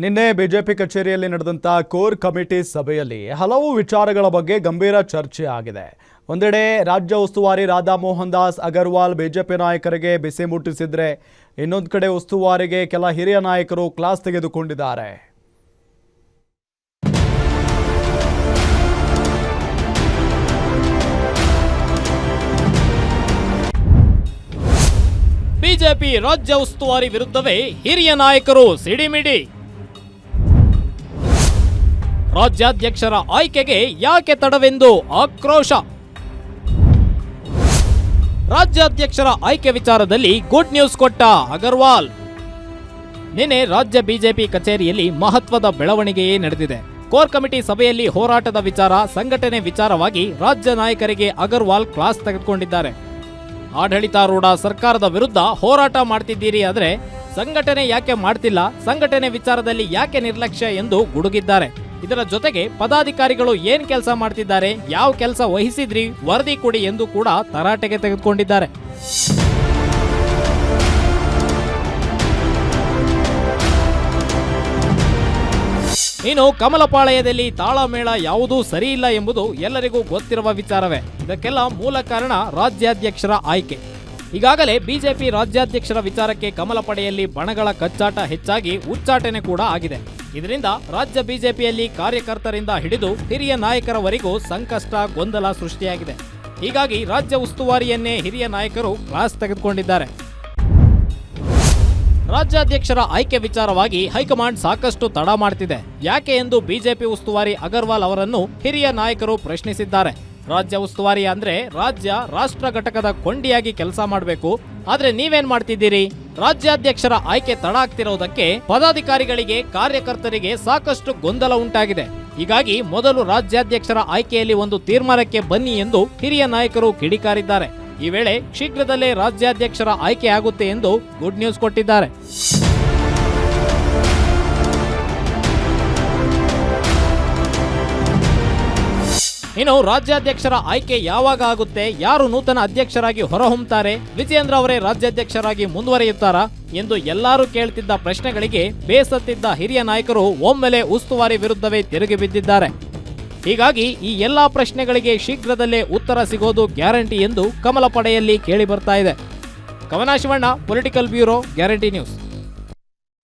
ನಿನ್ನೆ ಬಿಜೆಪಿ ಕಚೇರಿಯಲ್ಲಿ ನಡೆದಂಥ ಕೋರ್ ಕಮಿಟಿ ಸಭೆಯಲ್ಲಿ ಹಲವು ವಿಚಾರಗಳ ಬಗ್ಗೆ ಗಂಭೀರ ಚರ್ಚೆ ಆಗಿದೆ. ಒಂದೆಡೆ ರಾಜ್ಯ ಉಸ್ತುವಾರಿ ರಾಧಾ ಮೋಹನ್ ದಾಸ್ ಅಗರ್ವಾಲ್ ಬಿಜೆಪಿ ನಾಯಕರಿಗೆ ಬಿಸಿ ಮುಟ್ಟಿಸಿದ್ರೆ, ಇನ್ನೊಂದು ಕಡೆ ಉಸ್ತುವಾರಿಗೆ ಕೆಲ ಹಿರಿಯ ನಾಯಕರು ಕ್ಲಾಸ್ ತೆಗೆದುಕೊಂಡಿದ್ದಾರೆ. ಬಿಜೆಪಿ ರಾಜ್ಯ ಉಸ್ತುವಾರಿ ವಿರುದ್ಧವೇ ಹಿರಿಯ ನಾಯಕರು ಸಿಡಿಮಿಡಿ. ರಾಜ್ಯಾಧ್ಯಕ್ಷರ ಆಯ್ಕೆಗೆ ಯಾಕೆ ತಡವೆಂದು ಆಕ್ರೋಶ? ರಾಜ್ಯಾಧ್ಯಕ್ಷರ ಆಯ್ಕೆ ವಿಚಾರದಲ್ಲಿ ಗುಡ್ ನ್ಯೂಸ್ ಕೊಟ್ಟ ಅಗರ್ವಾಲ್. ನಿನ್ನೆ ರಾಜ್ಯ ಬಿಜೆಪಿ ಕಚೇರಿಯಲ್ಲಿ ಮಹತ್ವದ ಬೆಳವಣಿಗೆಯೇ ನಡೆದಿದೆ. ಕೋರ್ ಕಮಿಟಿ ಸಭೆಯಲ್ಲಿ ಹೋರಾಟದ ವಿಚಾರ, ಸಂಘಟನೆ ವಿಚಾರವಾಗಿ ರಾಜ್ಯ ನಾಯಕರಿಗೆ ಅಗರ್ವಾಲ್ ಕ್ಲಾಸ್ ತೆಗೆದುಕೊಂಡಿದ್ದಾರೆ. ಆಡಳಿತಾರೂಢ ಸರ್ಕಾರದ ವಿರುದ್ಧ ಹೋರಾಟ ಮಾಡ್ತಿದ್ದೀರಿ ಆದರೆ ಸಂಘಟನೆ ಯಾಕೆ ಮಾಡ್ತಿಲ್ಲ? ಸಂಘಟನೆ ವಿಚಾರದಲ್ಲಿ ಯಾಕೆ ನಿರ್ಲಕ್ಷ್ಯ ಎಂದು ಗುಡುಗಿದ್ದಾರೆ. ಇದರ ಜೊತೆಗೆ ಪದಾಧಿಕಾರಿಗಳು ಏನ್ ಕೆಲಸ ಮಾಡ್ತಿದ್ದಾರೆ, ಯಾವ ಕೆಲಸ ವಹಿಸಿದ್ರಿ, ವರದಿ ಕೊಡಿ ಎಂದು ಕೂಡ ತರಾಟೆಗೆ ತೆಗೆದುಕೊಂಡಿದ್ದಾರೆ. ಇನ್ನು ಕಮಲಪಾಳಯದಲ್ಲಿ ತಾಳಮೇಳ ಯಾವುದೂ ಸರಿಯಿಲ್ಲ ಎಂಬುದು ಎಲ್ಲರಿಗೂ ಗೊತ್ತಿರುವ ವಿಚಾರವೇ. ಇದಕ್ಕೆಲ್ಲ ಮೂಲ ಕಾರಣ ರಾಜ್ಯಾಧ್ಯಕ್ಷರ ಆಯ್ಕೆ. ಈಗಾಗಲೇ ಬಿಜೆಪಿ ರಾಜ್ಯಾಧ್ಯಕ್ಷರ ವಿಚಾರಕ್ಕೆ ಕಮಲಪಡೆಯಲ್ಲಿ ಬಣಗಳ ಕಚ್ಚಾಟ ಹೆಚ್ಚಾಗಿ ಉಚ್ಚಾಟನೆ ಕೂಡ ಆಗಿದೆ. ಇದರಿಂದ ರಾಜ್ಯ ಬಿಜೆಪಿಯಲ್ಲಿ ಕಾರ್ಯಕರ್ತರಿಂದ ಹಿಡಿದು ಹಿರಿಯ ನಾಯಕರವರೆಗೂ ಸಂಕಷ್ಟ, ಗೊಂದಲ ಸೃಷ್ಟಿಯಾಗಿದೆ. ಹೀಗಾಗಿ ರಾಜ್ಯ ಉಸ್ತುವಾರಿಯನ್ನೇ ಹಿರಿಯ ನಾಯಕರು ಕ್ಲಾಸ್ ತೆಗೆದುಕೊಂಡಿದ್ದಾರೆ. ರಾಜ್ಯಾಧ್ಯಕ್ಷರ ಆಯ್ಕೆ ವಿಚಾರವಾಗಿ ಹೈಕಮಾಂಡ್ ಸಾಕಷ್ಟು ತಡ ಮಾಡ್ತಿದೆ. ಯಾಕೆ ಎಂದು ಬಿಜೆಪಿ ಉಸ್ತುವಾರಿ ಅಗರ್ವಾಲ್ ಅವರನ್ನು ಹಿರಿಯ ನಾಯಕರು ಪ್ರಶ್ನಿಸಿದ್ದಾರೆ. ರಾಜ್ಯ ಉಸ್ತುವಾರಿ ಅಂದ್ರೆ ರಾಜ್ಯ ರಾಷ್ಟ್ರ ಘಟಕದ ಕೊಂಡಿಯಾಗಿ ಕೆಲಸ ಮಾಡಬೇಕು. ಆದ್ರೆ ನೀವೇನ್ ಮಾಡ್ತಿದ್ದೀರಿ? ರಾಜ್ಯಾಧ್ಯಕ್ಷರ ಆಯ್ಕೆ ತಡ ಆಗ್ತಿರೋದಕ್ಕೆ ಪದಾಧಿಕಾರಿಗಳಿಗೆ, ಕಾರ್ಯಕರ್ತರಿಗೆ ಸಾಕಷ್ಟು ಗೊಂದಲ ಉಂಟಾಗಿದೆ. ಹೀಗಾಗಿ ಮೊದಲು ರಾಜ್ಯಾಧ್ಯಕ್ಷರ ಆಯ್ಕೆಯಲ್ಲಿ ಒಂದು ತೀರ್ಮಾನಕ್ಕೆ ಬನ್ನಿ ಎಂದು ಹಿರಿಯ ನಾಯಕರು ಕಿಡಿಕಾರಿದ್ದಾರೆ. ಈ ವೇಳೆ ಶೀಘ್ರದಲ್ಲೇ ರಾಜ್ಯಾಧ್ಯಕ್ಷರ ಆಯ್ಕೆ ಆಗುತ್ತೆ ಎಂದು ಗುಡ್ ನ್ಯೂಸ್ ಕೊಟ್ಟಿದ್ದಾರೆ. ಇನ್ನು ರಾಜ್ಯಾಧ್ಯಕ್ಷರ ಆಯ್ಕೆ ಯಾವಾಗ ಆಗುತ್ತೆ? ಯಾರು ನೂತನ ಅಧ್ಯಕ್ಷರಾಗಿ ಹೊರಹೊಮ್ಮುತ್ತಾರೆ ವಿಜಯೇಂದ್ರ ಅವರೇ ರಾಜ್ಯಾಧ್ಯಕ್ಷರಾಗಿ ಮುಂದುವರಿಯುತ್ತಾರಾ? ಎಂದು ಎಲ್ಲರೂ ಕೇಳ್ತಿದ್ದ ಪ್ರಶ್ನೆಗಳಿಗೆ ಬೇಸತ್ತಿದ್ದ ಹಿರಿಯ ನಾಯಕರು ಒಮ್ಮೆಲೆ ಉಸ್ತುವಾರಿ ವಿರುದ್ಧವೇ ತಿರುಗಿ ಬಿದ್ದಿದ್ದಾರೆ. ಹೀಗಾಗಿ ಈ ಎಲ್ಲಾ ಪ್ರಶ್ನೆಗಳಿಗೆ ಶೀಘ್ರದಲ್ಲೇ ಉತ್ತರ ಸಿಗೋದು ಗ್ಯಾರಂಟಿ ಎಂದು ಕಮಲ ಪಡೆಯಲ್ಲಿ ಕೇಳಿ ಬರ್ತಾ ಇದೆ. Kavana Shivanna political bureau guarantee news